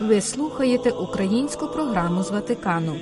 Ви слухаєте українську програму з Ватикану.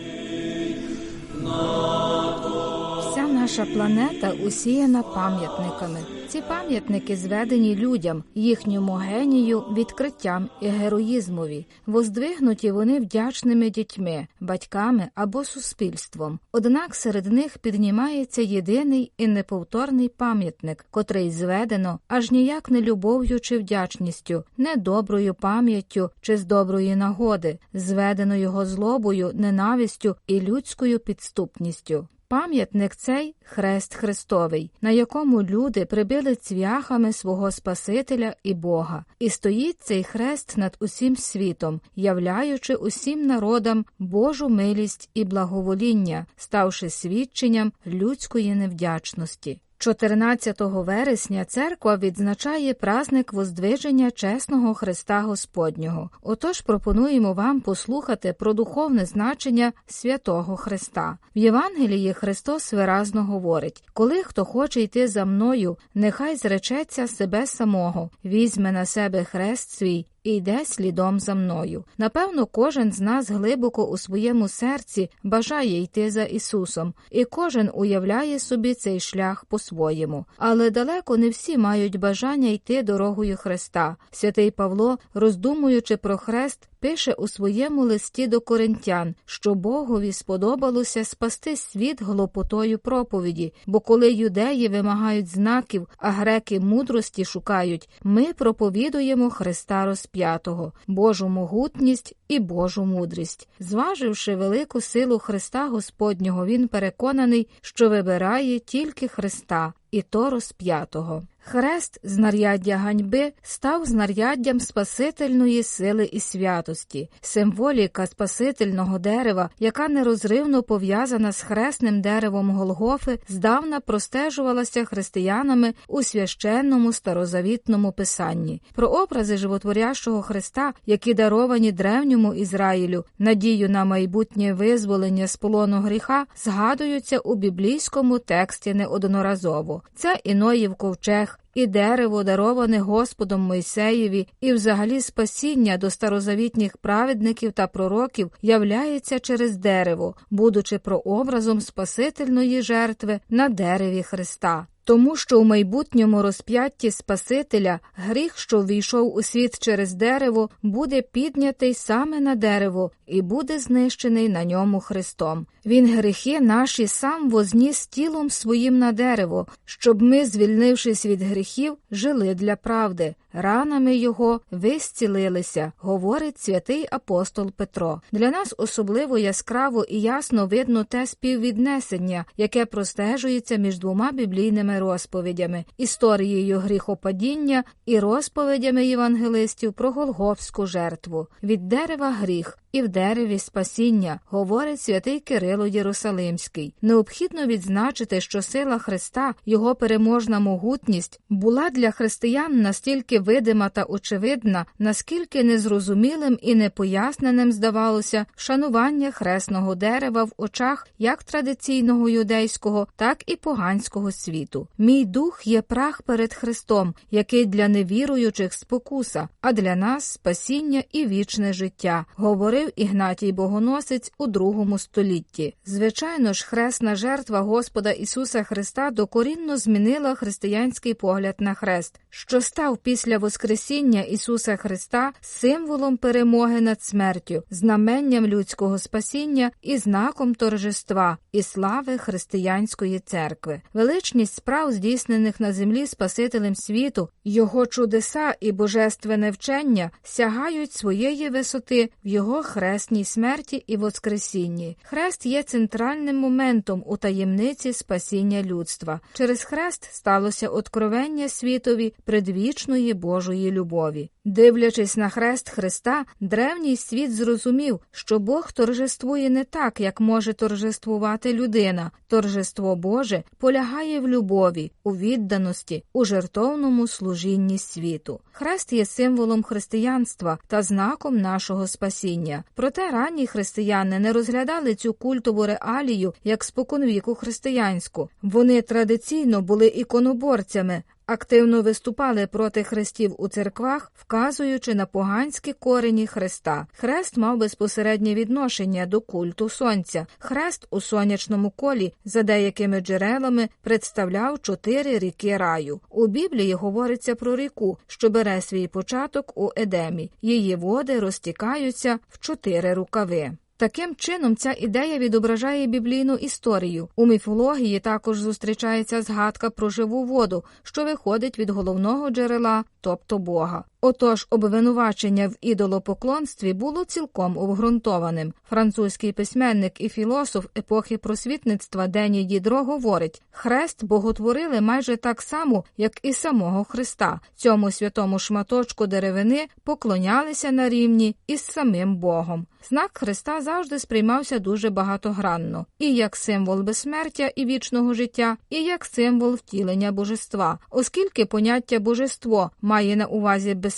Наша планета усіяна пам'ятниками. Ці пам'ятники зведені людям, їхньому генію, відкриттям і героїзмові. Воздвигнуті вони вдячними дітьми, батьками або суспільством. Однак серед них піднімається єдиний і неповторний пам'ятник, котрий зведено аж ніяк не любов'ю чи вдячністю, не доброю пам'яттю чи з доброї нагоди, зведено його злобою, ненавистю і людською підступністю. Пам'ятник цей хрест Христовий, на якому люди прибили цвяхами свого Спасителя і Бога, і стоїть цей хрест над усім світом, являючи усім народам Божу милість і благовоління, ставши свідченням людської невдячності. 14 вересня церква відзначає праздник Воздвиження чесного Христа Господнього. Отож пропонуємо вам послухати про духовне значення святого Христа. В Євангелії Христос виразно говорить: коли хто хоче йти за мною, нехай зречеться себе самого, візьме на себе хрест свій і йде слідом за мною. Напевно, кожен з нас глибоко у своєму серці бажає йти за Ісусом, і кожен уявляє собі цей шлях по-своєму. Але далеко не всі мають бажання йти дорогою Христа. Святий Павло, роздумуючи про хрест, пише у своєму листі до коринтян, що Богові сподобалося спасти світ глопотою проповіді, бо коли юдеї вимагають знаків, а греки мудрості шукають, ми проповідуємо Христа розп'ятого, Божу могутність і Божу мудрість. Зваживши велику силу Христа Господнього, він переконаний, що вибирає тільки Христа, і то розп'ятого. Хрест, знаряддя ганьби, став знаряддям спасительної сили і святості, символіка спасительного дерева, яка нерозривно пов'язана з хресним деревом Голгофи, здавна простежувалася християнами у священному старозавітному писанні. Про образи животворящого Христа, які даровані древньому Ізраїлю, надію на майбутнє визволення з полону гріха, згадуються у біблійському тексті неодноразово. Це Іноїв ковчег, і дерево, дароване Господом Мойсеєві, і взагалі спасіння до старозавітніх праведників та пророків являється через дерево, будучи прообразом спасительної жертви на дереві Христа. Тому що у майбутньому розп'ятті Спасителя гріх, що ввійшов у світ через дерево, буде піднятий саме на дерево і буде знищений на ньому Христом. Він гріхи наші сам возніс тілом своїм на дерево, щоб ми, звільнившись від гріхів, жили для правди. Ранами його ви зцілилися, говорить святий апостол Петро. Для нас особливо яскраво і ясно видно те співвіднесення, яке простежується між двома біблійними розповідями історією гріхопадіння і розповідями євангелистів про Голговську жертву. Від дерева гріх. І в дереві спасіння, говорить святий Кирило Єрусалимський. Необхідно відзначити, що сила Христа, його переможна могутність, була для християн настільки видима та очевидна, наскільки незрозумілим і непоясненим здавалося вшанування хресного дерева в очах як традиційного юдейського, так і поганського світу. Мій дух є прах перед Христом, який для невіруючих спокуса, а для нас спасіння і вічне життя. говорив Ігнатій Богоносець у другому столітті. Звичайно ж, хресна жертва Господа Ісуса Христа докорінно змінила християнський погляд на хрест, що став після Воскресіння Ісуса Христа символом перемоги над смертю, знаменням людського спасіння і знаком торжества і слави християнської церкви. Величність справ, здійснених на землі Спасителем світу, його чудеса і божественне вчення сягають своєї висоти в його хресній смерті і Воскресінні. Хрест є центральним моментом у таємниці спасіння людства. Через хрест сталося откровення світові предвічної Божої любові. Дивлячись на хрест Христа, древній світ зрозумів, що Бог торжествує не так, як може торжествувати людина. Торжество Боже полягає в любові, у відданості, у жертовному служінні світу. Хрест є символом християнства та знаком нашого спасіння. Проте ранні християни не розглядали цю культову реалію як споконвіку християнську. Вони традиційно були іконоборцями, активно виступали проти хрестів у церквах, вказуючи на поганські корені хреста. Хрест мав безпосереднє відношення до культу сонця. Хрест у сонячному колі, за деякими джерелами, представляв чотири ріки раю. У Біблії говориться про ріку, що бере свій початок у Едемі. Її води розтікаються в чотири рукави. Таким чином, ця ідея відображає біблійну історію. У міфології також зустрічається згадка про живу воду, що виходить від головного джерела, тобто Бога. Отож, обвинувачення в ідолопоклонстві було цілком обґрунтованим. Французький письменник і філософ епохи просвітництва Дені Дідро говорить: хрест боготворили майже так само, як і самого Христа. Цьому святому шматочку деревини поклонялися на рівні із самим Богом. Знак Христа завжди сприймався дуже багатогранно, і як символ безсмертя і вічного життя, і як символ втілення божества, оскільки поняття божество має на увазі безсмертя,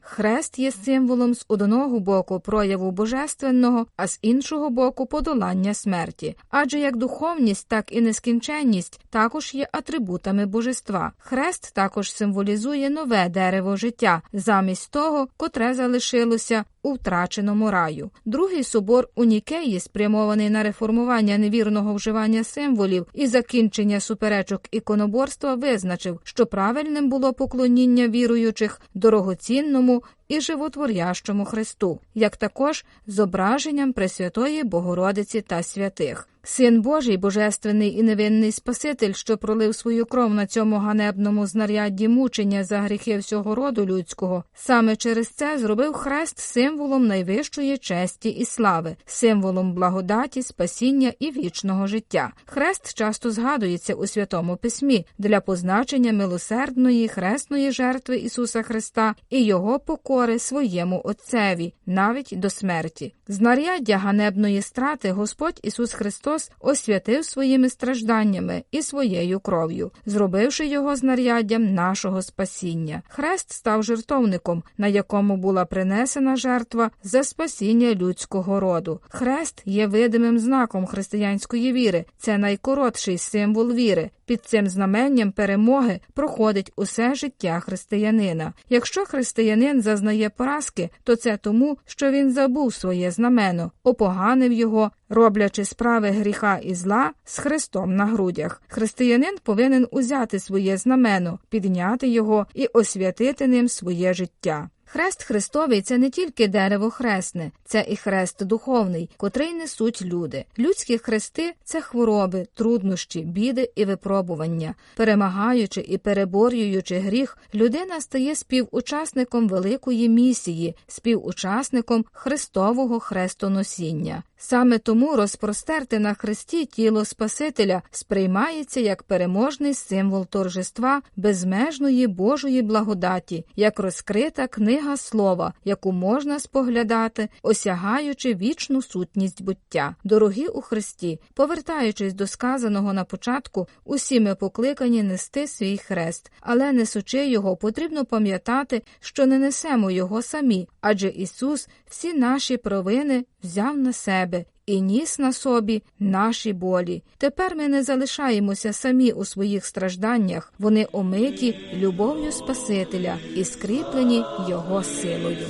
хрест є символом з одного боку прояву божественного, а з іншого боку подолання смерті. Адже як духовність, так і нескінченність також є атрибутами божества. Хрест також символізує нове дерево життя, замість того, котре залишилося у втраченому раю. Другий собор у Нікеї, спрямований на реформування невірного вживання символів і закінчення суперечок іконоборства, визначив, що правильним було поклоніння віруючих дорогоцінному і животворящому Христу, як також зображенням Пресвятої Богородиці та святих. Син Божий, божественний і невинний Спаситель, що пролив свою кров на цьому ганебному знарядді мучення за гріхи всього роду людського, саме через це зробив хрест символом найвищої честі і слави, символом благодаті, спасіння і вічного життя. Хрест часто згадується у святому письмі для позначення милосердної хресної жертви Ісуса Христа і Його покори своєму Отцеві, навіть до смерті. Знаряддя ганебної страти Господь Ісус Христос. Христос освятив своїми стражданнями і своєю кров'ю, зробивши його знаряддям нашого спасіння. Хрест став жертовником, на якому була принесена жертва за спасіння людського роду. Хрест є видимим знаком християнської віри, це найкоротший символ віри. Під цим знаменням перемоги проходить усе життя християнина. Якщо християнин зазнає поразки, то це тому, що він забув своє знамено, опоганив його, роблячи справи гріха і зла з Христом на грудях. Християнин повинен узяти своє знамено, підняти його і освятити ним своє життя. Хрест Христовий це не тільки дерево хресне, це і хрест духовний, котрий несуть люди. Людські хрести це хвороби, труднощі, біди і випробування. Перемагаючи і переборюючи гріх, людина стає співучасником великої місії, співучасником Христового хрестоносіння. Саме тому розпростерте на хресті тіло Спасителя сприймається як переможний символ торжества безмежної Божої благодаті, як розкрита книга слова, яку можна споглядати, осягаючи вічну сутність буття. Дорогі у Христі, повертаючись до сказаного на початку, усі ми покликані нести свій хрест, але несучи його, потрібно пам'ятати, що не несемо його самі, адже Ісус всі наші провини взяв на себе і ніс на собі наші болі. Тепер ми не залишаємося самі у своїх стражданнях, вони омиті любов'ю Спасителя і скріплені Його силою.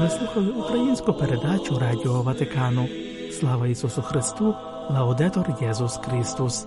Ви слухали українську передачу Радіо Ватикану. Слава Ісусу Христу! Лаудетор Єсус Христос!